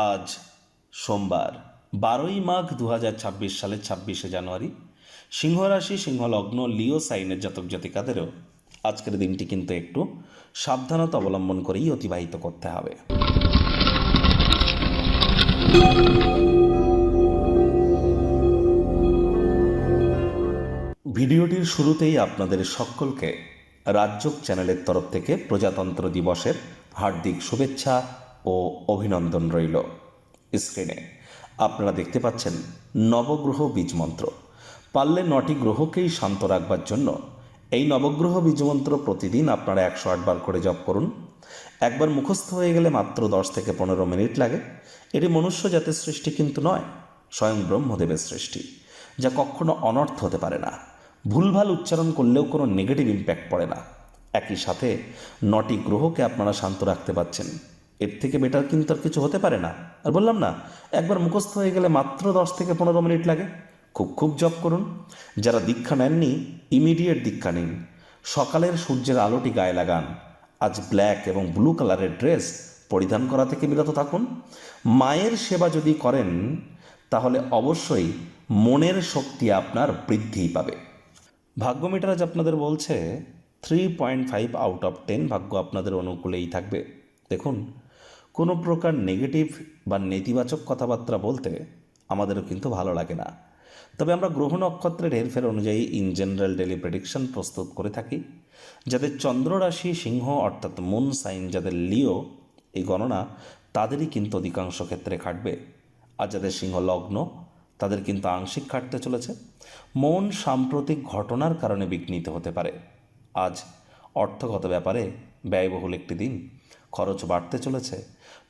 আজ সোমবার, বারোই মাঘ দু হাজার ছাব্বিশ সালের ছাব্বিশে জানুয়ারি। সিংহ রাশি সিংহ লগ্ন লিও সাইনের জাতক জাতিকাদেরও আজকের দিনটি কিন্তু একটু সাবধানতা অবলম্বন করেই অতিবাহিত করতে হবে। ভিডিওটির শুরুতেই আপনাদের সকলকে রাজ্যক চ্যানেলের তরফ থেকে প্রজাতন্ত্র দিবসের হার্দিক শুভেচ্ছা ও অভিনন্দন রইল স্ক্রিনে। আপনারা দেখতে পাচ্ছেন নবগ্রহ বীজ মন্ত্র পারলে নটি গ্রহকেই শান্ত রাখবার জন্য এই নবগ্রহ বীজমন্ত্র প্রতিদিন আপনারা একশো আটবার করে জপ করুন। একবার মুখস্থ হয়ে গেলে মাত্র দশ থেকে পনেরো মিনিট লাগে। এটি মনুষ্য জাতের সৃষ্টি কিন্তু নয়, স্বয়ং ব্রহ্মদেবের সৃষ্টি, যা কখনো অনর্থ হতে পারে না। ভুলভাল উচ্চারণ করলেও কোনো নেগেটিভ ইম্প্যাক্ট পড়ে না। একই সাথে নটি গ্রহকে আপনারা শান্ত রাখতে পাচ্ছেন এর থেকে বেটার কিন্তু আর কিছু হতে পারে না। আর বললাম না, একবার মুখস্থ হয়ে গেলে মাত্র দশ থেকে পনেরো মিনিট লাগে। খুব খুব জব করুন। যারা দীক্ষা নেননি ইমিডিয়েট দীক্ষা নিন। সকালের সূর্যের আলোটি গায়ে লাগান। আজ ব্ল্যাক এবং ব্লু কালারের ড্রেস পরিধান করা থেকে বিরত থাকুন। মায়ের সেবা যদি করেন, তাহলে অবশ্যই মনের শক্তি আপনার বৃদ্ধি পাবে। ভাগ্য মিটার আজ আপনাদের বলছে three point five out of ten ভাগ্য আপনাদের অনুকূলেই থাকবে। দেখুন কোনো প্রকার নেগেটিভ বা নেতিবাচক কথাবার্তা বলতে আমাদেরও কিন্তু ভালো লাগে না। তবে আমরা গ্রহ নক্ষত্রের হেরফের অনুযায়ী ইন জেনারেল ডেলি প্রেডিকশন প্রস্তুত করে থাকি, যাদের চন্দ্ররাশি সিংহ অর্থাৎ মুন সাইন যাদের লিও এই গণনা তাদেরই কিন্তু অধিকাংশ ক্ষেত্রে খাটবে। আর যাদের সিংহ লগ্ন, তাদের কিন্তু আংশিক খাটতে চলেছে। মন সাম্প্রতিক ঘটনার কারণে বিঘ্নিত হতে পারে। আজ অর্থগত ব্যাপারে ব্যয়বহুল একটি দিন খরচ বাড়তে চলেছে।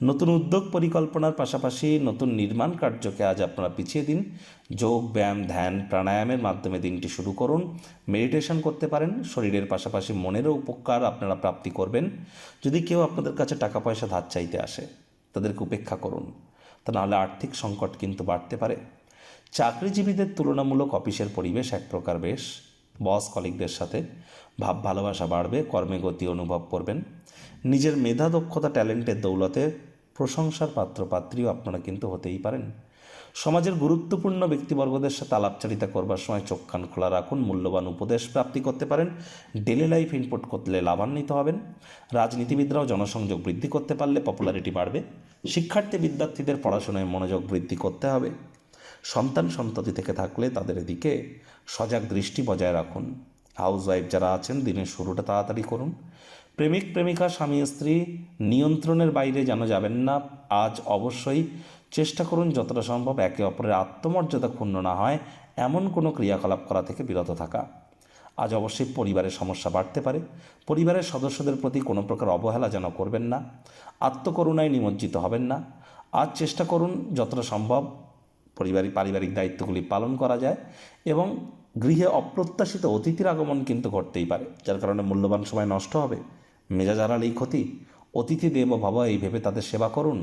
নতুন উদ্যোগ পরিকল্পনার পাশাপাশি নতুন নির্মাণ কার্যকে আজ আপনারা পিছিয়ে দিন। যোগ, ব্যায়াম, ধ্যান, প্রাণায়ামের মাধ্যমে দিনটি শুরু করুন। মেডিটেশন করতে পারেন। শরীরের পাশাপাশি মনেরও উপকার আপনারা প্রাপ্তি করবেন। যদি কেউ আপনাদের কাছে টাকা পয়সা ধার চাইতে আসে, তাদেরকে উপেক্ষা করুন। তা নাহলে আর্থিক সংকট কিন্তু বাড়তে পারে। চাকরিজীবীদের তুলনামূলক অফিসের পরিবেশ এক প্রকার বেশ। বস কলিগদের সাথে ভাব ভালোবাসা বাড়বে, কর্মে গতি অনুভব করবেন। নিজের মেধা, দক্ষতা, ট্যালেন্টের দৌলতে প্রশংসার পাত্র, পাত্রীও আপনারা কিন্তু হতেই পারেন। সমাজের গুরুত্বপূর্ণ ব্যক্তিবর্গদের সাথে আলাপচারিতা করবার সময় চোখ কান খোলা রাখুন, মূল্যবান উপদেশ প্রাপ্তি করতে পারেন। ডেলি লাইফ ইনপুট করলে লাভান্বিত হবেন। রাজনীতিবিদরাও জনসংযোগ বৃদ্ধি করতে পারলে পপুলারিটি বাড়বে। শিক্ষার্থী, বিদ্যার্থীদের পড়াশোনায় মনোযোগ বৃদ্ধি করতে হবে। সন্তান সন্ততি থেকে থাকলে তাদের দিকে সজাগ দৃষ্টি বজায় রাখুন। হাউস ওয়াইফ যারা আছেন, দিনের শুরুটা তাড়াতাড়ি করুন। প্রেমিক, প্রেমিকা, স্বামী, স্ত্রী, নিয়ন্ত্রণের বাইরে যেন যাবেন না, আজ অবশ্যই চেষ্টা করুন যতটা সম্ভব একে অপরের আত্মমর্যাদা ক্ষুণ্ণ না হয়, এমন কোনো ক্রিয়াকলাপ করা থেকে বিরত থাকা। আজ অবশ্যই পরিবারের সমস্যা বাড়তে পারে। পরিবারের সদস্যদের প্রতি কোনো প্রকার অবহেলা যেন করবেন না। আত্মকরুণায় নিমজ্জিত হবেন না। আজ চেষ্টা করুন যতটা সম্ভব পরিবারিক, পারিবারিক দায়িত্বগুলি পালন করা যায় এবং গৃহে অপ্রত্যাশিত অতিথির আগমন কিন্তু ঘটতেই পারে, যার কারণে মূল্যবান সময় নষ্ট হবে, মেজাজ হারালেই ক্ষতি। অতিথি দেব ভাবা এই ভেবে তাদের সেবা করুন।